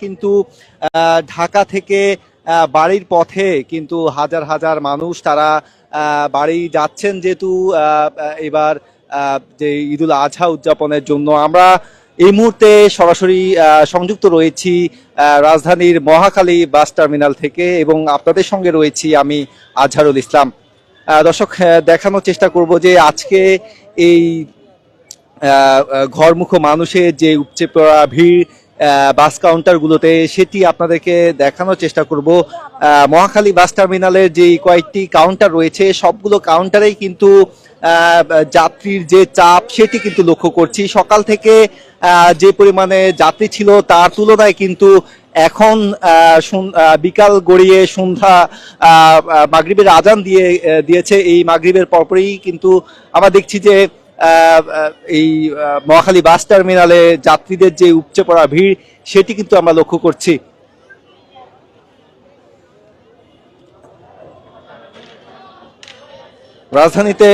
কিন্তু ঢাকা থেকে বাড়ির পথে কিন্তু হাজার হাজার মানুষ তারা বাড়ি যাচ্ছেন যেহেতু এবার যে ঈদুল আজহা উদযাপনের জন্য। আমরা এই মুহূর্তে সরাসরি সংযুক্ত রয়েছি রাজধানীর মহাখালী বাস টার্মিনাল থেকে এবং আপনাদের সঙ্গে রয়েছি আমি আজহারুল ইসলাম। দর্শক দেখানোর চেষ্টা করব যে আজকে এই ঘরমুখো মানুষের যে উপচে পড়া ভিড় বাস কাউন্টারগুলোতে সেটি আপনাদেরকে দেখানোর চেষ্টা করব। মহাখালী বাস টার্মিনালের যে কয়েকটি কাউন্টার রয়েছে, সবগুলো কাউন্টারেই কিন্তু যাত্রীর যে চাপ, সেটি কিন্তু লক্ষ্য করছি। সকাল থেকে যে পরিমাণে যাত্রী ছিল, তার তুলনায় কিন্তু এখন বিকাল গড়িয়ে সন্ধ্যা মাগরিবের আজান দিয়ে দিয়েছে। এই মাগরিবের পরপরই কিন্তু আমরা দেখছি যে এই মহাখালী বাস টার্মিনালে যাত্রীদের যে উপচে পড়া ভিড়, সেটি কিন্তু আমরা লক্ষ্য করছি। রাজধানীতে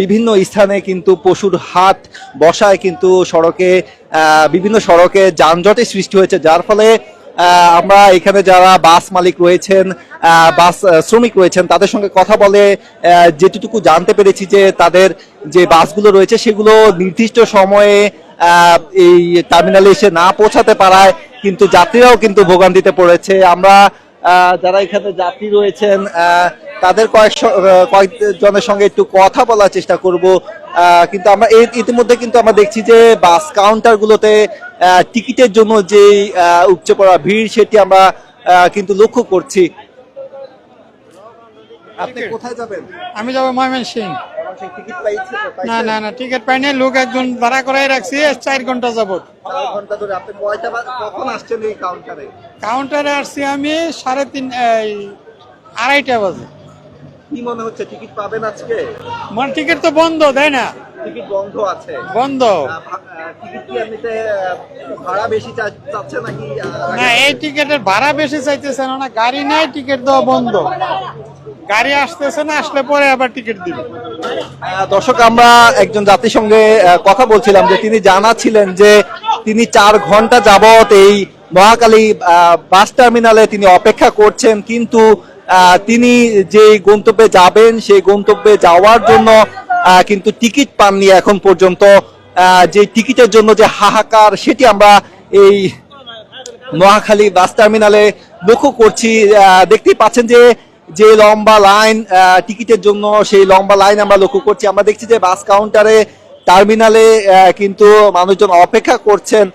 বিভিন্ন স্থানে কিন্তু পশুর হাট বসায় কিন্তু সড়কে বিভিন্ন সড়কে যানজটের সৃষ্টি হয়েছে, যার ফলে আমরা এখানে যারা বাস মালিক রয়েছেন বাস শ্রমিক রয়েছেন, তাদের সঙ্গে কথা বলে যেটুকু জানতে পেরেছি যে তাদের যে বাসগুলো রয়েছে, সেগুলো নির্দিষ্ট সময়ে এই টার্মিনালে এসে না পৌঁছাতে পারায় কিন্তু যাত্রীরাও কিন্তু ভোগান্তিতে পড়েছে। আমরা যারা এখানে যাত্রী রয়েছেন তাদের কয়েক কয়েকজনের সঙ্গে একটু কথা বলার চেষ্টা করব। কিন্তু আমরা ইতিমধ্যে কিন্তু আমরা দেখছি যে বাস কাউন্টারগুলোতে টিকিটের জন্য যে উপচে পড়া ভিড় সেটি আমরা কিন্তু লক্ষ্য করছি। আপনি কোথায় যাবেন? আমি যাব ময়মন সিং না না না টিকিট পাইনি লোক একজন ভাড়া করাই রাখছি চার ঘণ্টা যাবত ঘণ্টা ধরে আপনি কয়টা বা- কখন আসছেন এই কাউন্টারে? কাউন্টারে আসছি আমি সাড়ে তিন আড়াইটা বাজে। কি মনে হচ্ছে টিকিট পাবেন আজকে? মানে টিকিট তো বন্ধ তাই না? টিকিট বন্ধ আছে। বন্ধ। আহ, ভা- আহ, টিকিট কি এমনিতে ভাড়া বেশি চাচ্ছে নাকি না এই টিকিটের ভাড়া বেশি চাইতেছে না না গাড়ি নাই টিকিট দেওয়া বন্ধ। গাড়ি আসতেছে না আসলে পরে আবার টিকিট দিবে। দর্শক আমরা একজন যাত্রীর সঙ্গে কথা বলছিলাম যে তিনি জানাচ্ছিলেন যে তিনি চার ঘণ্টা যাবত এই মহাকালী আহ, বাস টার্মিনালে তিনি অপেক্ষা করছেন কিন্তু আহ, তিনি যে গন্তব্যে যাবেন, সেই গন্তব্যে যাওয়ার জন্য কিন্তু টিকিট পাননি এখন পর্যন্ত। যে টিকিটের জন্য যে হাহাকার, সেটি আমরা এই নোয়াখালী বাস টার্মিনালে লক্ষ্য করছি। দেখতেই পাচ্ছেন যে যে লম্বা লাইন টিকিটের জন্য সেই লম্বা লাইন আমরা লক্ষ্য করছি। আমরা দেখছি যে বাস কাউন্টারে টার্মিনালে কিন্তু মানুষজন অপেক্ষা করছেন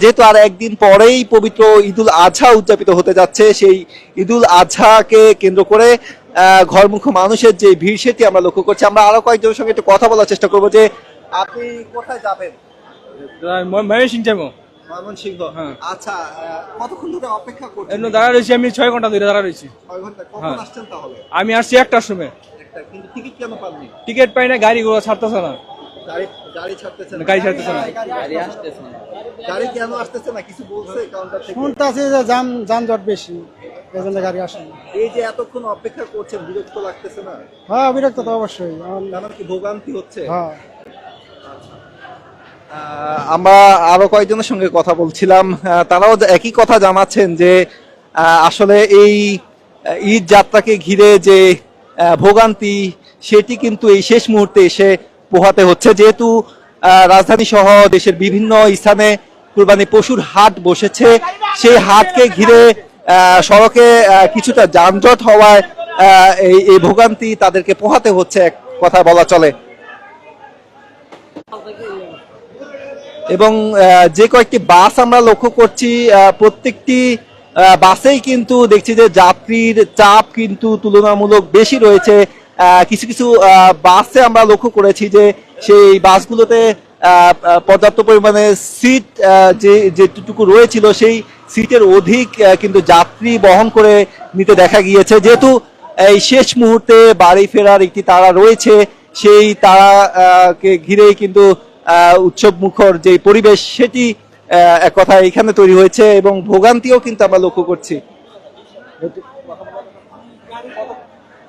যেহেতু আর একদিন পরেই পবিত্র ঈদুল আজহা উদযাপিত হতে যাচ্ছে সেই ঈদুল আজহাকে কেন্দ্র করে ঘরমুখ মানুষের যে ভিড় সেটি আমরা লক্ষ্য করছি। আমরা আরও কয়েকজনের সঙ্গে একটু কথা বলার চেষ্টা করব যে আপনি কোথায় যাবেন? ময়মনসিং যাব। ময়মনসিংহ? হ্যাঁ। আচ্ছা কতক্ষণ ধরে অপেক্ষা করছেন? দাঁড়া রয়েছি আমি ছয় ঘণ্টা ধরে দাঁড়া রয়েছি। হ্যাঁ। আমি আসছি একটার সময়। একটা টিকিট কেন পাননি? টিকিট পাই না গাড়িগুলো ছাড়তেছে না। গাড়ি গাড়ি ছাড়তেছে না। গাড়ি ছাড়তেছে না। গাড়ি কেন আসতেছে না? কিছু বলছে? কাউন্টার থেকে। শুনতেছি যে যান যানজট বেশি এই গাড়ি আসে না এই যে এতক্ষণ অপেক্ষা করছেন বিরক্ত লাগতেছে না? হ্যাঁ বিরক্ত তো অবশ্যই। কেন কি ভোগান্তি হচ্ছে? হ্যাঁ। আমরা আরও কয়েকজনের সঙ্গে কথা বলছিলাম। তারাও একই কথা জানাচ্ছেন যে আসলে এই ঈদ যাত্রাকে ঘিরে যে আহ, ভোগান্তি সেটি কিন্তু এই শেষ মুহূর্তে এসে পোহাতে হচ্ছে। যেহেতু রাজধানী সহ দেশের বিভিন্ন স্থানে কুরবানি পশুর হাট বসেছে, সেই হাটকে ঘিরে সড়কে কিছুটা যানজট হওয়ায় এই ভোগান্তি তাদেরকে পোহাতে হচ্ছে, এক কথা বলা চলে। এবং যে কয়েকটি বাস আমরা লক্ষ্য করছি প্রত্যেকটি বাসেই কিন্তু দেখছি যে যাত্রীর চাপ কিন্তু তুলনামূলক বেশি রয়েছে। কিছু কিছু বাসে আমরা লক্ষ্য করেছি যে সেই বাসগুলোতে পর্যাপ্ত পরিমাণে সিট যে, যেটুকু রয়েছিল সেই সিটের অধিক কিন্তু যাত্রী বহন করে নিতে দেখা গিয়েছে। যেহেতু এই শেষ মুহূর্তে বাড়ি ফেরার একটি তারা রয়েছে, সেই তারাকে ঘিরেই কিন্তু উৎসব মুখর যে পরিবেশ, সেটি এক কথা এখানে তৈরি হয়েছে এবং ভোগান্তিও কিন্তু আমরা লক্ষ্য করছি।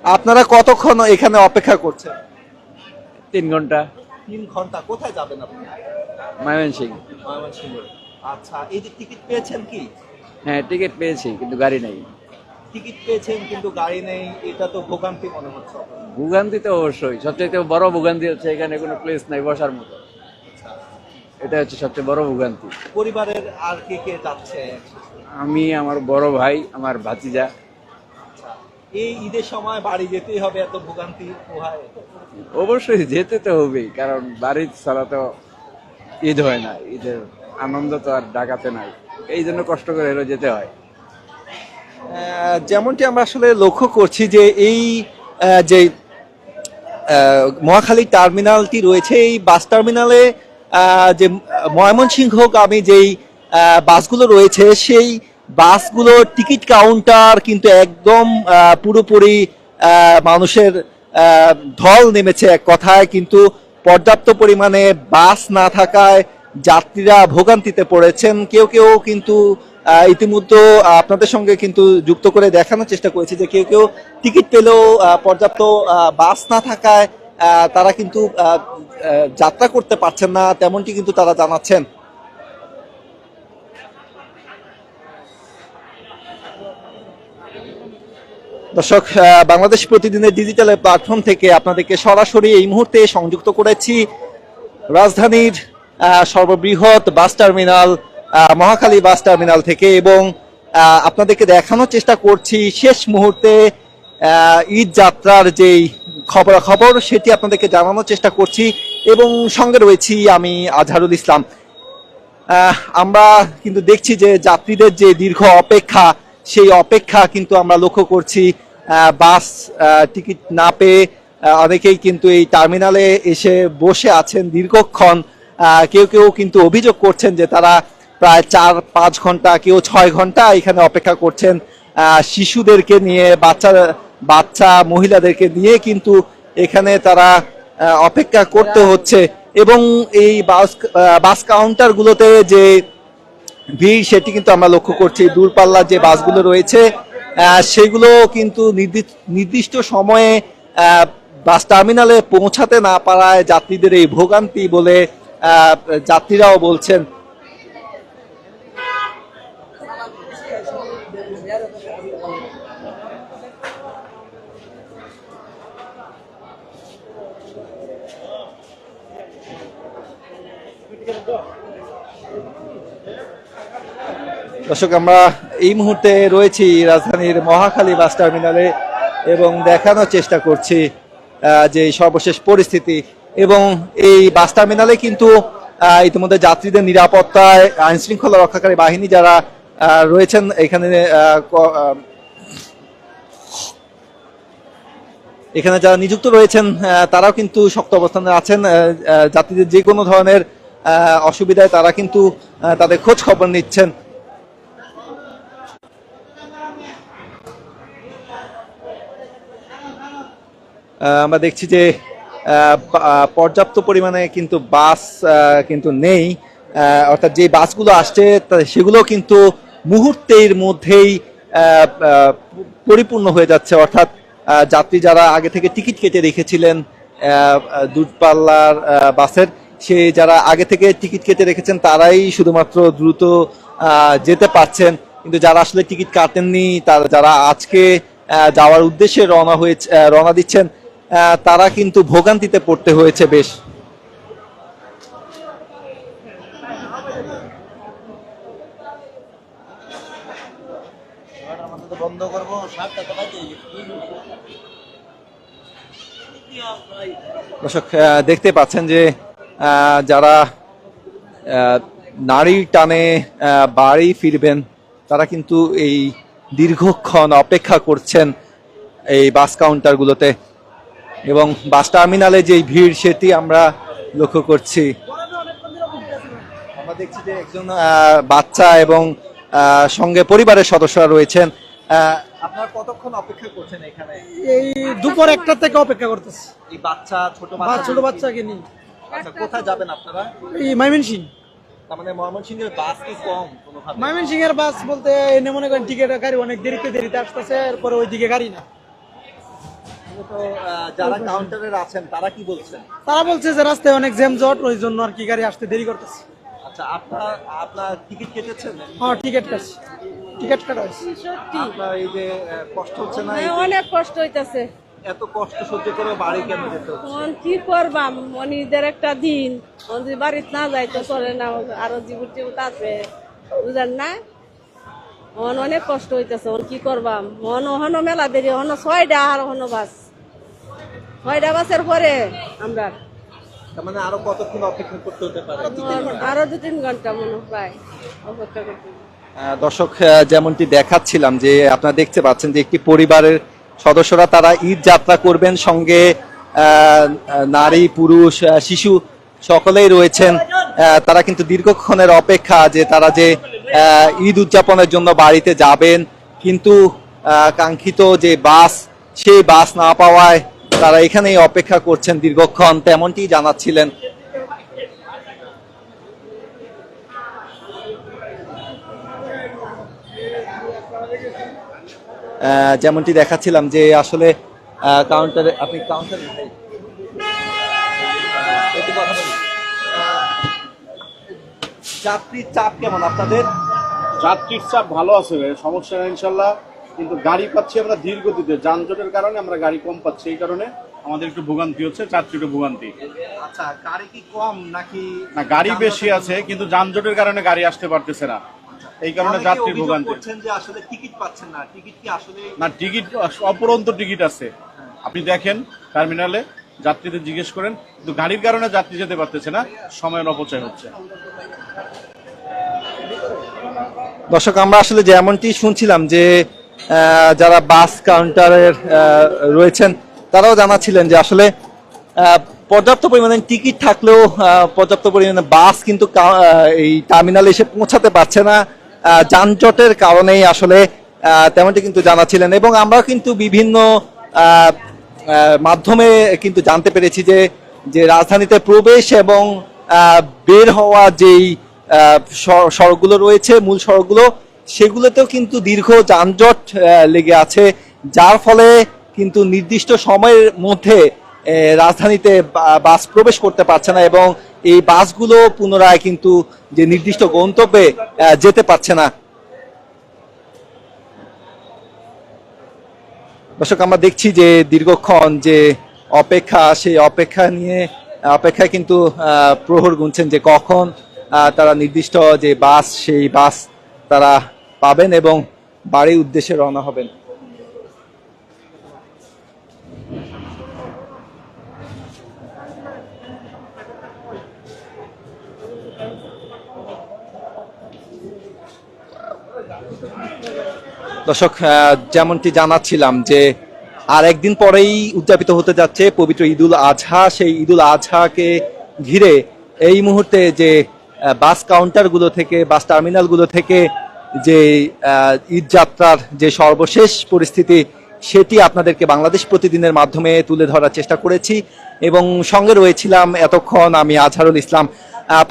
আপনারা কতক্ষণ এখানে অপেক্ষা করছেন? তিন ঘণ্টা। তিন ঘণ্টা। কোথায় যাবেন আপনি? ময়মনসিং ময়মনসিংহ। আচ্ছা এই যে টিকিট পেয়েছেন কি? হ্যাঁ টিকিট পেয়েছি কিন্তু গাড়ি নেই। টিকিট পেয়েছেন কিন্তু গাড়ি নেই এটা তো ভোগান্তি মনে হচ্ছে ভোগান্তি তো অবশ্যই। সবচেয়ে বড় ভোগান্তি হচ্ছে এখানে কোনো প্লেস নাই বসার মতো। এটা হচ্ছে সবচেয়ে বড় ভোগান্তি। পরিবারের আর কে কে যাচ্ছে? আমি আমার বড় ভাই আমার ভাতিজা। এই ঈদের সময় বাড়ি যেতেই হবে এত ভোগান্তি পোহায় অবশ্যই যেতে তো হবেই কারণ বাড়ি ছাড়া তো ঈদ হয় না ঈদের আনন্দ তো আর ডাকাতে নাই এই জন্য কষ্ট করে এলো যেতে হয়। যেমনটি আমরা আসলে লক্ষ্য করছি যে এই যে মহাখালী টার্মিনালটি রয়েছে এই বাস টার্মিনালে যে ময়মনসিংহগামী যেই বাসগুলো রয়েছে সেই বাসগুলোর টিকিট কাউন্টার কিন্তু একদম পুরোপুরি মানুষের ঢল নেমেছে এক কথায়। কিন্তু পর্যাপ্ত পরিমাণে বাস না থাকায় যাত্রীরা ভোগান্তিতে পড়েছেন। কেউ কেউ কিন্তু ইতিমধ্যে আপনাদের সঙ্গে কিন্তু যুক্ত করে দেখানোর চেষ্টা করেছি যে কেউ কেউ টিকিট পেলেও পর্যাপ্ত বাস না থাকায় তারা কিন্তু যাত্রা করতে পারছেন না, তেমনটি কিন্তু তারা জানাচ্ছেন। দর্শক বাংলাদেশ প্রতিদিনের ডিজিটাল প্ল্যাটফর্ম থেকে আপনাদেরকে সরাসরি এই মুহূর্তে সংযুক্ত করেছি রাজধানীর সর্ববৃহৎ bus terminal Mohakhali bus terminal থেকে এবং আপনাদেরকে দেখানোর চেষ্টা করছি শেষ মুহূর্তে ঈদ যাত্রার যেই খবরাখবর সেটি আপনাদেরকে জানানোর চেষ্টা করছি এবং সঙ্গে রয়েছি আমি আজহারুল ইসলাম। আমরা কিন্তু দেখছি যে যাত্রীদের যে দীর্ঘ অপেক্ষা সেই অপেক্ষা কিন্তু আমরা লক্ষ্য করছি বাস টিকিট না পেয়ে অনেকেই কিন্তু এই টার্মিনালে এসে বসে আছেন দীর্ঘক্ষণ। কেউ কেউ কিন্তু অভিযোগ করছেন যে তারা প্রায় চার, পাঁচ ঘণ্টা, কেউ ছয় ঘণ্টা এখানে অপেক্ষা করছেন। শিশুদেরকে নিয়ে, বাচ্চা বাচ্চা, মহিলাদেরকে নিয়ে কিন্তু এখানে তারা অপেক্ষা করতে হচ্ছে। এবং এই বাস বাস কাউন্টারগুলোতে যে ভিড় সেটি কিন্তু আমরা লক্ষ্য করছি। দূরপাল্লার যে বাসগুলো রয়েছে সেগুলো কিন্তু নির্দি- নির্দিষ্ট সময়ে বাস টার্মিনালে পৌঁছাতে না পারায় যাত্রীদের এই ভোগান্তি বলে যাত্রীরাও বলছেন। দর্শক, আমরা এই মুহূর্তে রয়েছি রাজধানীর মহাখালী বাস টার্মিনালে এবং দেখানোর চেষ্টা করছি যে সর্বশেষ পরিস্থিতি এবং এই বাস টার্মিনালে কিন্তু ইতিমধ্যে যাত্রীদের নিরাপত্তায় আইন শৃঙ্খলা রক্ষাকারী বাহিনী যারা রয়েছেন এখানে এখানে যারা নিযুক্ত রয়েছেন তারাও কিন্তু শক্ত অবস্থানে আছেন যাত্রীদের যে কোনো ধরনের অসুবিধায় তারা কিন্তু তাদের খোঁজ খবর নিচ্ছেন। আমরা দেখছি যে পর্যাপ্ত পরিমাণে কিন্তু বাস কিন্তু নেই। অর্থাৎ যে বাসগুলো আসছে সেগুলো কিন্তু মুহূর্তের মধ্যেই পরিপূর্ণ হয়ে যাচ্ছে। অর্থাৎ যাত্রী যারা আগে থেকে টিকিট কেটে রেখেছিলেন দূরপাল্লার বাসের, সে যারা আগে থেকে টিকিট কেটে রেখেছেন, তারাই শুধুমাত্র দ্রুত যেতে পারছেন। কিন্তু যারা আসলে টিকিট কাটেননি, তারা যারা আজকে যাওয়ার উদ্দেশ্যে রওনা হয়েছে রওনা দিচ্ছেন তারা কিন্তু ভোগান্তিতে পড়তে হয়েছে বেশ। দর্শক দেখতে পাচ্ছেন যে আহ, যারা আহ, নারীর টানে আহ, বাড়ি ফিরবেন তারা কিন্তু এই দীর্ঘক্ষণ অপেক্ষা করছেন এই বাস কাউন্টারগুলোতে এবং বাস টার্মিনালে যে ভিড় সেটি আমরা লক্ষ্য করছি। আমরা দেখছি যে একজন বাচ্চা এবং সঙ্গে পরিবারের সদস্যরা রয়েছেন। আপনারা কতক্ষণ অপেক্ষা করছেন এখানে? এই দুপুর একটা থেকে অপেক্ষা করতেছি। এই বাচ্চা ছোট বাচ্চা ছোট বাচ্চাকে নিয়ে। আচ্ছা কোথায় যাবেন আপনারা? এই ময়মন সিং তার মানে বাস কি কম এর বাস বলতে এনে মনে করেন টিকিট গাড়ি অনেক দেরিতে দেরিতে আসতেছে এরপরে ওইদিকে গাড়ি না। যারা কাউন্টারের আছেন তারা কি বলছেন? তারা বলছে যে রাস্তায় অনেক জ্যাম জট ওই জন্য আর কি গাড়ি আসতে দেরি করতেছে। আচ্ছা আপনার আপনার টিকিট কেটেছেন? হ্যাঁ টিকিট কাটছি। টিকিট কাটা হয়েছে। সত্যি? আপনার এই যে কষ্ট হচ্ছে না হ্যাঁ, অনেক কষ্ট হইতাছে। এত কষ্ট সহ্য করে বাড়ি কেন যেতে কি করবাম? মনিদের একটা দিন। মন যদি বাড়িতে না যাই তো চলে না আরও জীবন টিবুত আছে। বুঝেন না? মন অনেক কষ্ট হইতেছে ওন কি করবাম? মন ওহনো মেলা দেরি ওহনো ছয়টা আর ওহনো বাস। ছয়টা বাসের পরে? আমরা। মানে আরও কতক্ষণ অপেক্ষা করতে হতে পারে? আরও দু তিন ঘণ্টা মনে হয় অপেক্ষা করতে। দর্শক যেমনটি দেখাচ্ছিলাম যে আপনারা দেখতে পাচ্ছেন যে একটি পরিবারের সদস্যরা তারা ঈদ যাত্রা করবেন সঙ্গে নারী পুরুষ শিশু সকলেই রয়েছেন। তারা কিন্তু দীর্ঘক্ষণের অপেক্ষা যে তারা যে ঈদ উদযাপনের জন্য বাড়িতে যাবেন। কিন্তু কাঙ্ক্ষিত যে বাস সেই বাস না পাওয়ায় তারা এখানেই অপেক্ষা করছেন দীর্ঘক্ষণ তেমনটি জানাচ্ছিলেন। যেমনটি দেখাচ্ছিলাম যে আসলে কাউন্টারে আপনি কাউন্টারে যাত্রীর চাপ কেমন আপনাদের? যাত্রীর চাপ ভালো আছে সমস্যা ইনশাল্লাহ। কিন্তু গাড়ি পাচ্ছি আমরা ধীর গতিতে যানজটের কারণে আমরা গাড়ি কম পাচ্ছি এই কারণে আমাদের একটু ভোগান্তি হচ্ছে যাত্রী একটু ভোগান্তি। আচ্ছা গাড়ি কি কম নাকি না গাড়ি বেশি আছে কিন্তু যানজটের কারণে গাড়ি আসতে পারতেছে না। এই কারণে যাত্রীর ভোগান্তি। করছেন যে আসলে টিকিট পাচ্ছেন না? টিকিট কি আসলে না টিকিট অপরন্ত টিকিট আছে। আপনি দেখেন টার্মিনালে যাত্রীদের জিজ্ঞেস করেন কিন্তু গাড়ির কারণে যাত্রী যেতে পারতেছে না সময়ের অপচয় হচ্ছে। দর্শক আমরা আসলে যেমনটি শুনছিলাম যে যারা বাস কাউন্টারের রয়েছেন, তারাও জানাচ্ছিলেন যে আসলে পর্যাপ্ত পরিমাণে টিকিট থাকলেও পর্যাপ্ত পরিমাণে বাস কিন্তু এই টার্মিনালে এসে পৌঁছাতে পারছে না। যানজটের কারণেই আসলে তেমনটি কিন্তু জানাচ্ছিলেন। এবং আমরা কিন্তু বিভিন্ন মাধ্যমে কিন্তু জানতে পেরেছি যে যে রাজধানীতে প্রবেশ এবং বের হওয়া যেই সড়কগুলো রয়েছে, মূল সড়কগুলো সেগুলোতেও কিন্তু দীর্ঘ যানজট লেগে আছে, যার ফলে কিন্তু নির্দিষ্ট সময়ের মধ্যে রাজধানীতে বাস প্রবেশ করতে পারছে না এবং এই বাসগুলো পুনরায় কিন্তু যে নির্দিষ্ট গন্তব্যে যেতে পারছে না। দর্শক, আমরা দেখছি যে দীর্ঘক্ষণ যে অপেক্ষা, সেই অপেক্ষা নিয়ে, অপেক্ষায় কিন্তু প্রহর গুনছেন যে কখন তারা নির্দিষ্ট যে বাস, সেই বাস তারা পাবেন এবং বাড়ির উদ্দেশ্যে রওনা হবেন। দর্শক যেমনটি জানাচ্ছিলাম যে আর একদিন পরেই উদযাপিত হতে যাচ্ছে পবিত্র ঈদুল আজহা। সেই ঈদুল আজহাকে ঘিরে এই মুহূর্তে যে বাস কাউন্টারগুলো থেকে, বাস টার্মিনালগুলো থেকে যে ঈদ যাত্রার যে সর্বশেষ পরিস্থিতি, সেটি আপনাদেরকে বাংলাদেশ প্রতিদিনের মাধ্যমে তুলে ধরার চেষ্টা করেছি এবং সঙ্গে রয়েছিলাম এতক্ষণ আমি আজহারুল ইসলাম।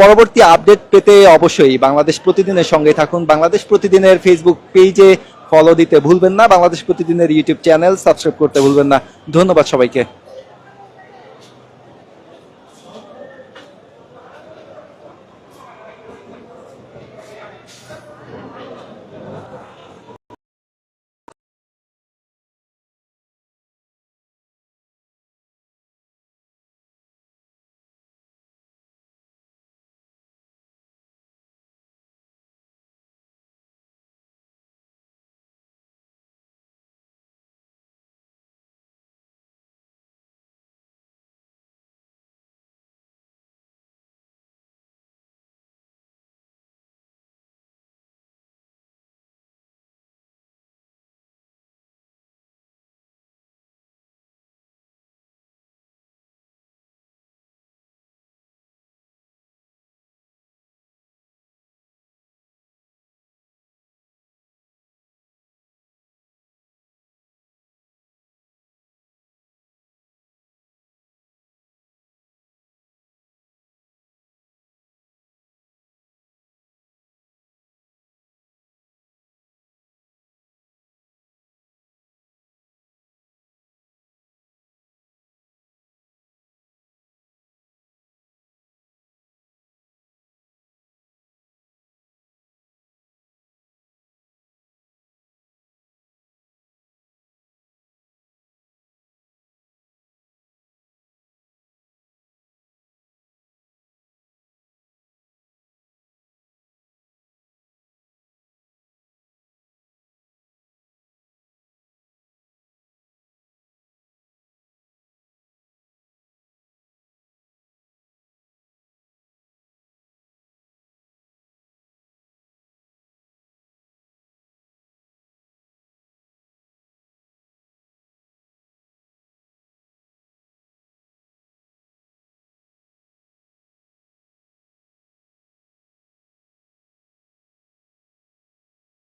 পরবর্তী আপডেট পেতে অবশ্যই বাংলাদেশ প্রতিদিনের সঙ্গে থাকুন। বাংলাদেশ প্রতিদিনের ফেসবুক পেজে ফলো দিতে ভুলবেন না। বাংলাদেশ প্রতিদিনের ইউটিউব চ্যানেল সাবস্ক্রাইব করতে ভুলবেন না। ধন্যবাদ সবাইকে।